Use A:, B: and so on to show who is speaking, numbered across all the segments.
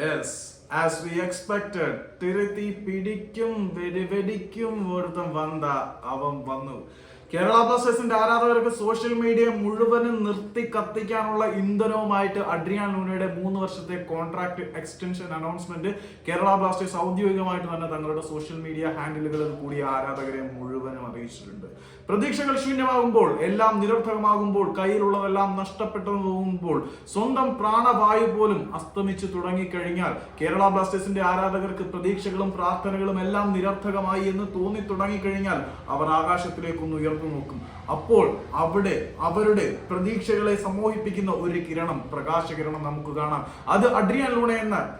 A: Yes as we expected തിരുത്തി പിടിക്കും വെടിവെടിക്കും ഒരുത്തം വന്ന അവൻ വന്നു. കേരള ബ്ലാസ്റ്റേഴ്സിന്റെ ആരാധകർക്ക് സോഷ്യൽ മീഡിയ മുഴുവനും നിർത്തി കത്തിക്കാനുള്ള ഇന്ധനവുമായിട്ട് അഡ്രിയാൻ ലൂനയുടെ മൂന്ന് വർഷത്തെ contract extension announcement Kerala Blasters ഔദ്യോഗികമായിട്ട് തന്നെ തങ്ങളുടെ സോഷ്യൽ മീഡിയ ഹാൻഡിലുകളിൽ കൂടി ആരാധകരെ മുഴുവനും അറിയിച്ചിട്ടുണ്ട്. പ്രതീക്ഷകൾ ശൂന്യമാകുമ്പോൾ എല്ലാം നിരർത്ഥകമാകുമ്പോൾ കയ്യിലുള്ളതെല്ലാം നഷ്ടപ്പെട്ടു പോകുമ്പോൾ സ്വന്തം പ്രാണവായു പോലും അസ്തമിച്ചു തുടങ്ങിക്കഴിഞ്ഞാൽ കേരള ബ്ലാസ്റ്റേഴ്സിന്റെ ആരാധകർക്ക് പ്രതീക്ഷകളും പ്രാർത്ഥനകളും എല്ലാം നിരർത്ഥകമായി എന്ന് തോന്നി തുടങ്ങിക്കഴിഞ്ഞാൽ അവർ ആകാശത്തിലേക്കൊന്ന് ഉയർന്നു നോക്കും. അപ്പോൾ അവിടെ അവരുടെ പ്രതീക്ഷകളെ സമോഹിപ്പിക്കുന്ന ഒരു കിരണം പ്രകാശകിരണം നമുക്ക് കാണാം. അത് അഡ്രിയൻ ലൂണ എന്ന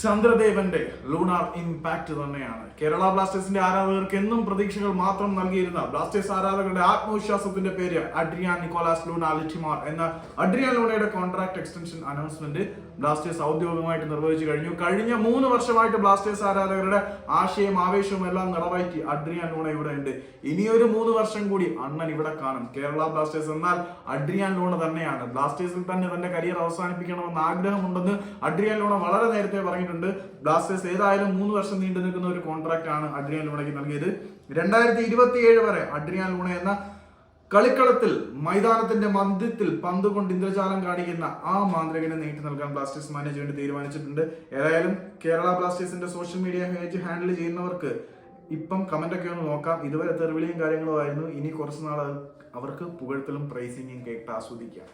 A: ചന്ദ്രദേവന്റെ ലൂണാർ ഇമ്പാക്ട് തന്നെയാണ്. കേരള ബ്ലാസ്റ്റേഴ്സിന്റെ ആരാധകർക്ക് എന്നും പ്രതീക്ഷകൾ മാത്രം നൽകിയിരുന്ന ബ്ലാസ്റ്റേഴ്സ് ആരാധകരുടെ ആത്മവിശ്വാസത്തിന്റെ പേര് അഡ്രിയാൻ നിക്കോളാസ് ലൂണ ലിറ്റിമാർ എന്ന അഡ്രിയാൻ ലൂണയുടെ കോൺട്രാക്ട് എക്സ്റ്റൻഷൻ അനൗൺസ്മെന്റ് ബ്ലാസ്റ്റേഴ്സ് ഔദ്യോഗികമായിട്ട് നിർവഹിച്ചു കഴിഞ്ഞു. കഴിഞ്ഞ മൂന്ന് വർഷമായിട്ട് ബ്ലാസ്റ്റേഴ്സ് ആരാധകരുടെ ആശയം ആവേശവും എല്ലാം നിറവേറ്റി അഡ്രിയാൻ ലൂണ ഇവിടെ ഉണ്ട്. ഇനിയൊരു മൂന്ന് വർഷം കൂടി അണ്ണൻ ഇവിടെ കാണും. കേരള ബ്ലാസ്റ്റേഴ്സ് എന്നാൽ അഡ്രിയാൻ ലൂണ തന്നെയാണ്. ബ്ലാസ്റ്റേഴ്സിൽ തന്നെ തന്റെ കരിയർ അവസാനിപ്പിക്കണമെന്ന് ആഗ്രഹമുണ്ടെന്ന് അഡ്രിയാൻ ലൂണ വളരെ നേരത്തെ പറഞ്ഞിട്ടുണ്ട് ബ്ലാസ്റ്റേഴ്സ് ഏതായാലും മൂന്ന് വർഷം നീണ്ടു നിൽക്കുന്ന ഒരു കോൺട്രാക്ട് ആണ് അഡ്രിയൻ ലൂണയ്ക്ക് നൽകിയത്. രണ്ടായിരത്തി ഇരുപത്തിയേഴ് വരെ അഡ്രിയാൻ ലൂണ എന്ന കളിക്കളത്തിൽ മൈതാനത്തിന്റെ മധ്യത്തിൽ പന്ത് കൊണ്ട് ഇന്ദ്രജാലം കാണിക്കുന്ന ആ മാന്ത്രികനെ നീട്ടി നൽകാൻ ബ്ലാസ്റ്റേഴ്സ് മാനേജ്മെന്റ് തീരുമാനിച്ചിട്ടുണ്ട്. ഏതായാലും കേരള ബ്ലാസ്റ്റേഴ്സിന്റെ സോഷ്യൽ മീഡിയ പേജ് ഹാൻഡിൽ ചെയ്യുന്നവർക്ക് ഇപ്പം കമന്റ് ഒക്കെ ഒന്ന് നോക്കാം. ഇതുവരെ തെറിവിളിയും കാര്യങ്ങളും ആയിരുന്നു. ഇനി കുറച്ചുനാൾ അവർക്ക് പുകഴ്ത്തലും പ്രൈസിങ്ങും കേട്ട് ആസ്വദിക്കാം.